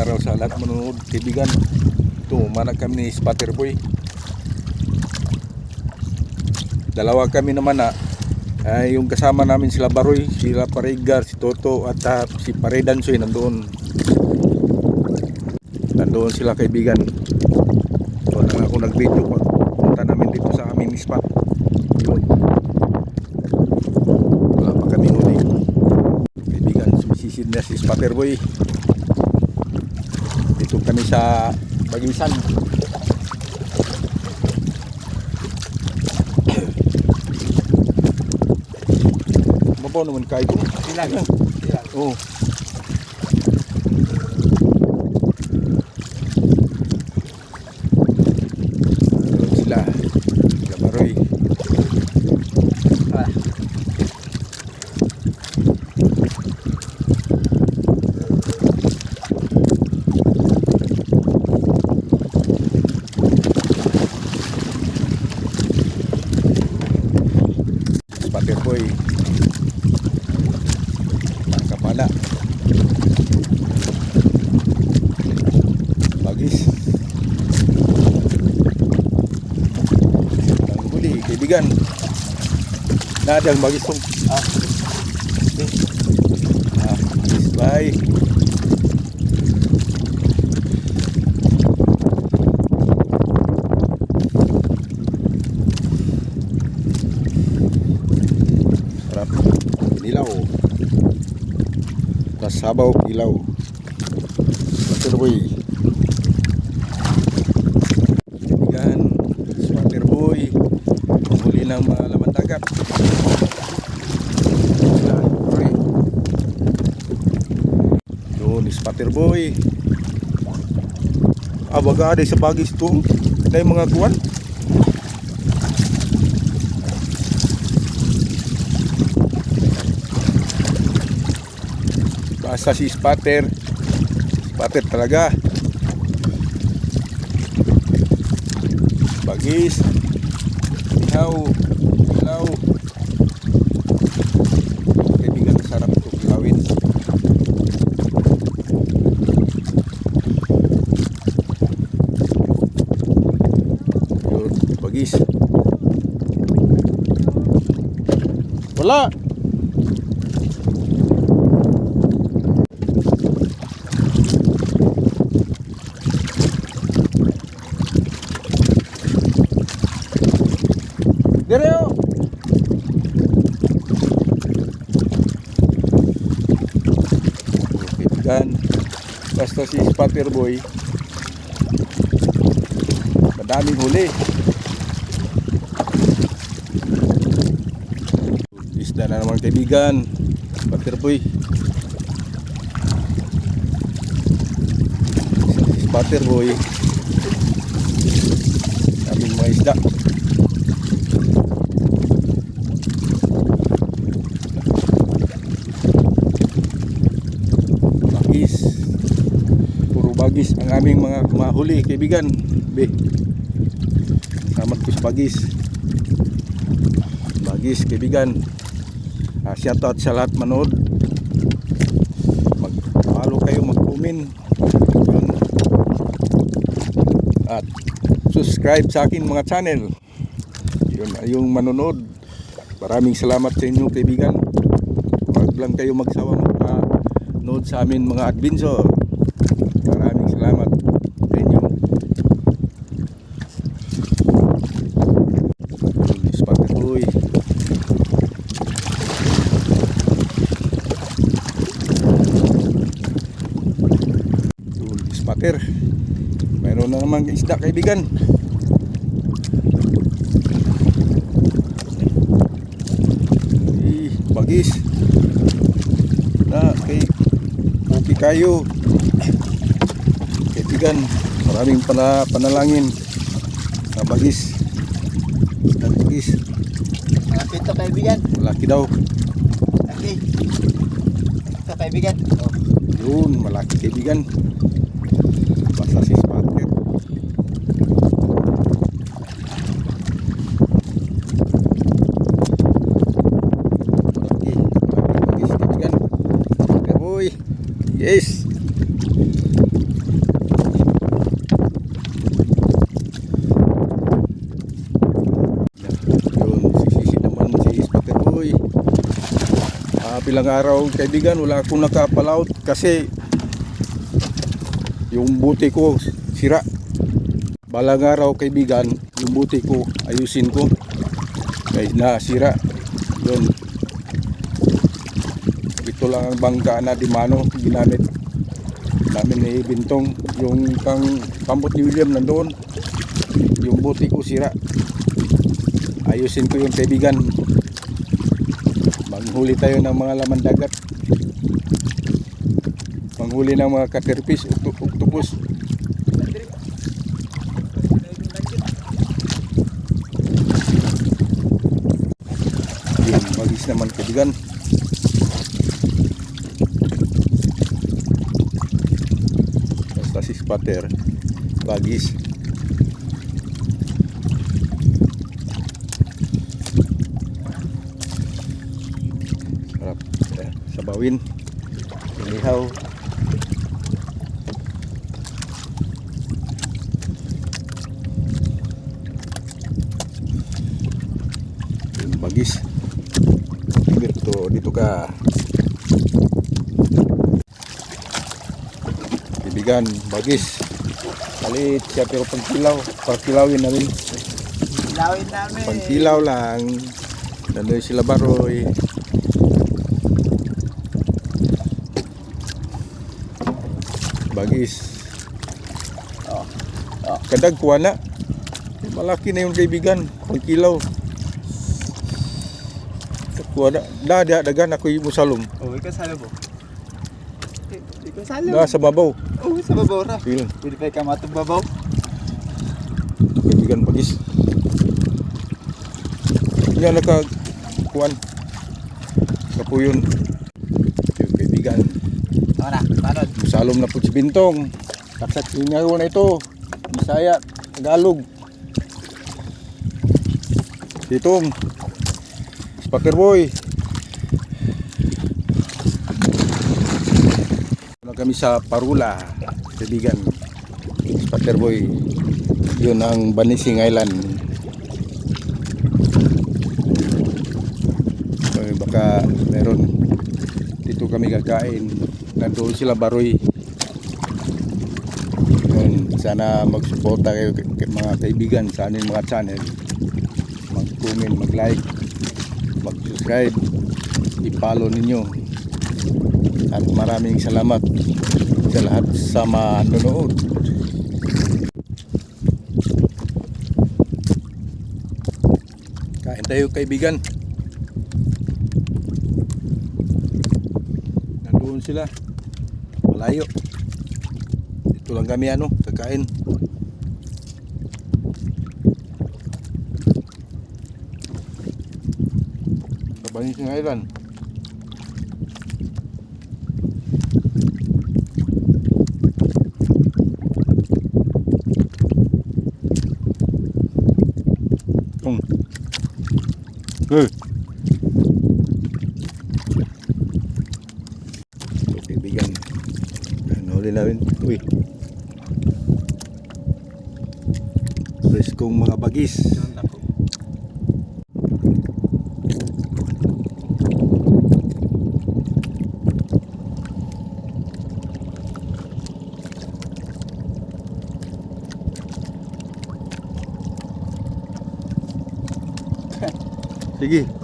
araw sa lahat manonood, kaibigan. Ito, umanag kami ni Spatter Boy. Dalawa kami naman na ay yung kasama namin sila Baroy, sila Paregar, si Toto at ah, si Paredansoy nandoon. Nandoon sila kaibigan. Doon lang ako nag-video pag punta namin dito sa aming spot. Wala pa kami huli. Kaibigan, sumisisid na si Spatter Boy. Dito kami sa Bagisan. Mabaw naman kayo ko. Silang. Silang. Oo. Doon sila. Sila Maroy. Ah. Spatter Boy. Kapala. Bagis. Ang huli, kaibigan. Nadang bagis tong. Ah. Okay. Ah, bye. Sabaw ilaw. Spatter boy. Kaibigan, spatter boy. Huli ng mga laman dagat. Doon, spatter boy. Ah, baga ada sa bagis to. Dahil mga kuwan. Basta si spatter. Spatter talaga. Bagis. Ilaw. Ilaw. Kaibigan, sarap ito kilawin. Yun, bagis. Wala. Direo. Kaibigan, basta si Spatter Boy, madaming huli. Isda na naman kaibigan, Spatter Boy. Si Spatter Boy, daming mga isda. bagis puro bagis ang aming mga mahuli kaibigan be. Salamat po sa bagis. Bagis kaibigan. Uh, shout out sa lahat manood. Mag follow kayo mag comment at subscribe sa akin mga channel. Yun yung manonood. Maraming salamat sa inyo kaibigan. Wag lang kayo magsawa magpa nood sa amin mga adventure. Maraming salamat sa inyo. Spot boy. Spatter. Mayroon na naman isda kaibigan. Eh, bagis na kay okay kayo kaibigan maraming pana, panalangin na bagis na bagis Malapit to kaibigan. malaki daw Laki. Ito kaibigan. Oh. yun malaki kaibigan basta si Yes. Ah, bilang araw kaibigan wala akong nakapalaut kasi yung buti ko sira. Balang araw kaibigan yung buti ko ayusin ko. Kaya na sira. Yun. Ito lang ang bangka na di mano ginamit namin ni Bintong. Yung kang pambot ni William nandoon. Yung buti ko sira. Ayusin ko yung kaibigan. Manghuli tayo ng mga laman dagat. Manghuli ng mga katerpis, octo- octopus. Yung bagis naman kaibigan. Spatter, bagis. Sarap. Eh, sabawin. Inihaw. Bagis. Dito, dito ka. Ibigan, bagis. Kalit siya pero pagkilaw. Pagkilawin namin. Lawin namin. Pagkilaw lang. Nanoy sila baroy. Bagis. Oh. Oh. Kadag kuha na. Malaki na yung kaibigan. Pagkilaw. Kuha na. Da, da, dagan ako yung musalom. Oh, ikaw po. Ikaw salo. Da, sa babaw. Oh, sa babaw ra. Feel. Pwede pa ka matong babaw. Kaibigan bagis. Yan naka kuan. Kapuyon. Kaibigan. Ano na, paano? Musalom na po si Bintong. Taksat singaw na ito. Bisaya, Tagalog. Ditong. Spatter boy. Na kami sa Parula, kaibigan. Spatter boy. Yun ang Banising Island. Eh, baka meron dito kami kakain nandoon sila baroy yun, sana magsuporta kayo mga kaibigan sa aming mga channel mag-comment, mag-like mag-subscribe i-follow ninyo at maraming salamat sa lahat sa manonood. Kain tayo kaibigan. Nandoon sila. Malayo. Dito lang kami ano kakain. Sa island Eh. So, kaibigan. Ano ulit namin? Uy. Preskong mga bagis. Ako. Sige.